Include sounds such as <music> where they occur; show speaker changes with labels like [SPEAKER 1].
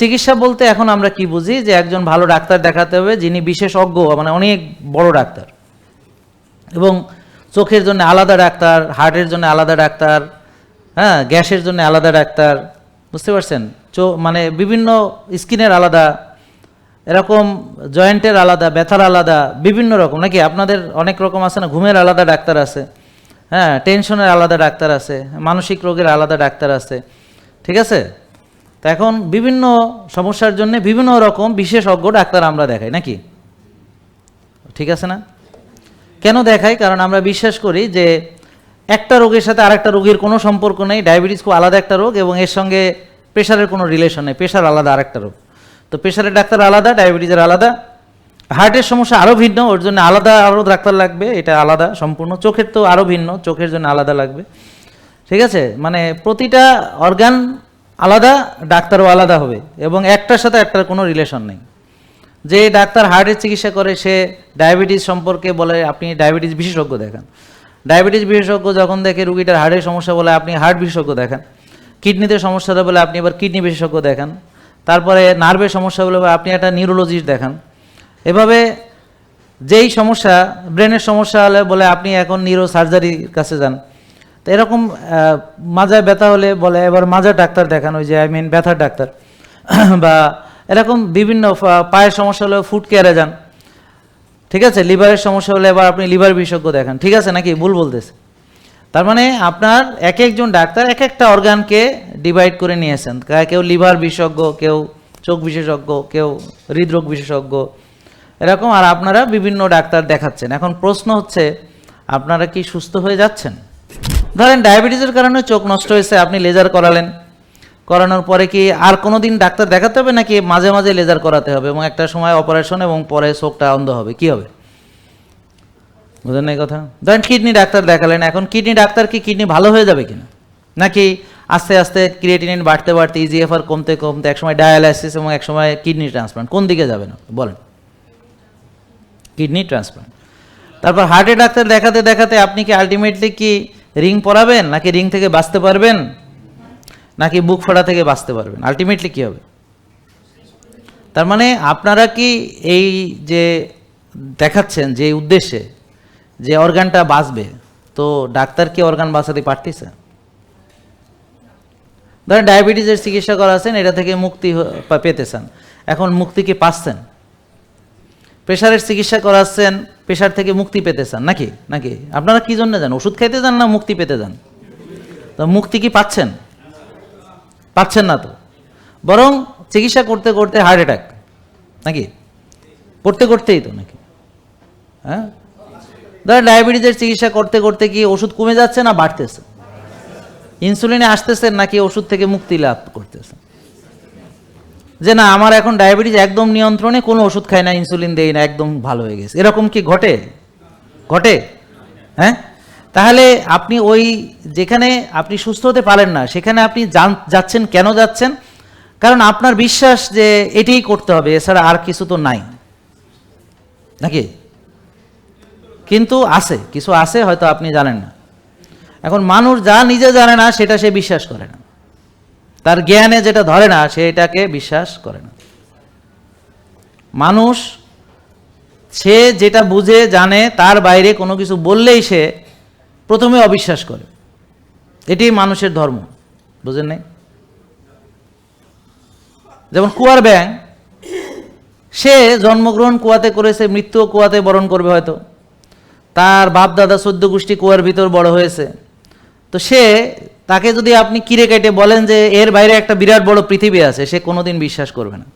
[SPEAKER 1] চিকিৎসা বলতে এখন আমরা কি বুঝি? যে একজন ভালো ডাক্তার দেখাতে হবে, যিনি বিশেষজ্ঞ মানে অনেক বড় ডাক্তার। এবং চোখের জন্য আলাদা ডাক্তার, হার্টের জন্য আলাদা ডাক্তার হ্যাঁ গ্যাসের জন্য আলাদা ডাক্তার, বুঝতে পারছেন? চো মানে বিভিন্ন স্কিনের আলাদা, এরকম জয়েন্টের আলাদা, ব্যথার আলাদা, বিভিন্ন রকম। নাকি আপনাদের অনেক রকম আছে না? ঘুমের আলাদা ডাক্তার আছে হ্যাঁ টেনশনের আলাদা ডাক্তার আছে, মানসিক রোগের আলাদা ডাক্তার আছে, ঠিক আছে? তা এখন বিভিন্ন সমস্যার জন্য বিভিন্ন রকম বিশেষজ্ঞ, ডাক্তার আমরা দেখাই, নাকি? ঠিক আছে না? কেন দেখাই? কারণ আমরা বিশ্বাস করি যে একটা রোগের সাথে আরেকটা রোগের কোনো সম্পর্ক নেই। ডায়াবেটিস খুব আলাদা একটা রোগ এবং এর সঙ্গে প্রেশারের কোনো রিলেশন নেই। প্রেশার আলাদা আরেকটা রোগ। তো প্রেশারের ডাক্তার আলাদা, ডায়াবেটিসের আলাদা। হার্টের সমস্যা আরও ভিন্ন, ওর জন্য আলাদা আরও ডাক্তার লাগবে, এটা আলাদা, সম্পূর্ণ। চোখের তো আরও ভিন্ন, চোখের জন্য আলাদা লাগবে। ঠিক আছে? মানে প্রতিটা অর্গান আলাদা, ডাক্তারও আলাদা হবে এবং একটার সাথে একটার কোনো রিলেশন নেই। যে ডাক্তার হার্টের চিকিৎসা করে, সে ডায়াবেটিস সম্পর্কে বলে, আপনি ডায়াবেটিস বিশেষজ্ঞ দেখান। ডায়াবেটিস বিশেষজ্ঞ যখন দেখে রুগীটার হার্টের সমস্যা বলে, আপনি হার্ট বিশেষজ্ঞ দেখান। কিডনিতে সমস্যাটা বলে, আপনি এবার কিডনি বিশেষজ্ঞ দেখান। তারপরে নার্ভের সমস্যা বলে আপনি একটা নিউরোলজিস্ট দেখান। এভাবে যেই সমস্যা ব্রেনের সমস্যা হলে বলে, আপনি এখন নিউরো সার্জারির কাছে যান। তো এরকম মাজায় ব্যথা হলে বলে, এবার মাজার ডাক্তার দেখান, ওই যে আই মিন ব্যথার ডাক্তার। <coughs> বা এরকম বিভিন্ন পায়ের সমস্যা হলে ফুড কেয়ারে যান। ঠিক আছে? লিভারের সমস্যা হলে এবার আপনি লিভার বিশেষজ্ঞ দেখান। ঠিক আছে নাকি? ভুল বলতেছে। তার মানে আপনার এক একজন ডাক্তার এক একটা অর্গানকে ডিভাইড করে নিয়েছেন কেউ লিভার বিশেষজ্ঞ, কেউ চোখ বিশেষজ্ঞ, কেউ হৃদরোগ বিশেষজ্ঞ। এরকম, আর আপনারা বিভিন্ন ডাক্তার দেখাচ্ছেন। এখন প্রশ্ন হচ্ছে, আপনারা কি সুস্থ হয়ে যাচ্ছেন? ধরেন ডায়াবেটিসের কারণে চোখ নষ্ট হয়েছে, আপনি লেজার করালেন। করানোর পরে কি আর কোনো দিন ডাক্তার দেখাতে হবে নাকি মাঝে মাঝে লেজার করাতে হবে এবং একটা সময় অপারেশন এবং পরে চোখটা অন্ধ হবে? কি হবে? বুঝলেন এই কথা? ধরেন কিডনি ডাক্তার দেখালেন, এখন কিডনি ডাক্তার কি কিডনি ভালো হয়ে যাবে কিনা? নাকি আস্তে আস্তে ক্রিয়েটিনিন বাড়তে বাড়তে ইজিএফআর কমতে কমতে একসময় ডায়ালাইসিস এবং একসময় কিডনি ট্রান্সপ্লান্ট কোন দিকে যাবে না? বলেন। কিডনি ট্রান্সপ্লান্ট তারপর হার্টের ডাক্তার দেখাতে দেখাতে আপনি কি আলটিমেটলি কি রিং পরাবেন নাকি রিং থেকে বাঁচতে পারবেন? নাকি বুক ফাটা থেকে বাঁচতে পারবেন? আলটিমেটলি কি হবে? তার মানে আপনারা কি এই যে দেখাচ্ছেন যে উদ্দেশ্যে যে অর্গানটা বাঁচবে, তো ডাক্তার কি অর্গান বাঁচাতে পারতেছে? ধরেন ডায়াবেটিসের চিকিৎসা করাছেন এটা থেকে মুক্তি পেতেছেন। এখন মুক্তি কি পাচ্ছেন? প্রেশারের চিকিৎসা করাচ্ছেন প্রেশার থেকে মুক্তি পেতে চান, নাকি? নাকি? আপনারা কি জন্য যান ওষুধ খাইতে যান না মুক্তি পেতে যান? তো মুক্তি কি পাচ্ছেন? পাচ্ছেন না তো। বরং চিকিৎসা করতে করতে হার্ট অ্যাটাক নাকি? করতে করতেই তো, নাকি? হ্যাঁ? ধরেন ডায়াবেটিসের চিকিৎসা করতে করতে কি ওষুধ কমে যাচ্ছে না বাড়তেছে? ইনসুলিনে আসতেছেন নাকি ওষুধ থেকে মুক্তি লাভ করতেছে? যে না, আমার এখন ডায়াবেটিস একদম নিয়ন্ত্রণে, কোনো ওষুধ খায় না, ইনসুলিন দেই না, একদম ভালো হয়ে গেছে। এরকম কি ঘটে? ঘটে? হ্যাঁ? তাহলে আপনি ওই যেখানে আপনি সুস্থ হতে পারেন না, সেখানে আপনি যাচ্ছেন, কেন যাচ্ছেন? কারণ আপনার বিশ্বাস যে এটাই করতে হবে, এছাড়া আর কিছু তো নাই। নাকি? কিন্তু আছে, কিছু আছে হয়তো আপনি জানেন না। এখন মানুষ যা নিজে জানে না, সেটা সে বিশ্বাস করে না। তার জ্ঞানে যেটা ধরে না, সে এটাকে বিশ্বাস করে না। মানুষ, সে যেটা বুঝে, জানে, তার বাইরে কোনো কিছু বললেই সে প্রথমে অবিশ্বাস করে। এটি মানুষের ধর্ম, বুঝেন নাই? যেমন কুয়ার ব্যাং সে জন্মগ্রহণ কুয়াতে করেছে, মৃত্যুও কুয়াতে বরণ করবে হয়তো। তার বাপ দাদা চোদ্দ গোষ্ঠী কুয়ার ভিতর বড় হয়েছে। তো সে তাকে যদি আপনি কিরে কেটে বলেন যে এর বাইরে একটা বিরাট বড় পৃথিবী আছে, সে কোনোদিন বিশ্বাস করবে না।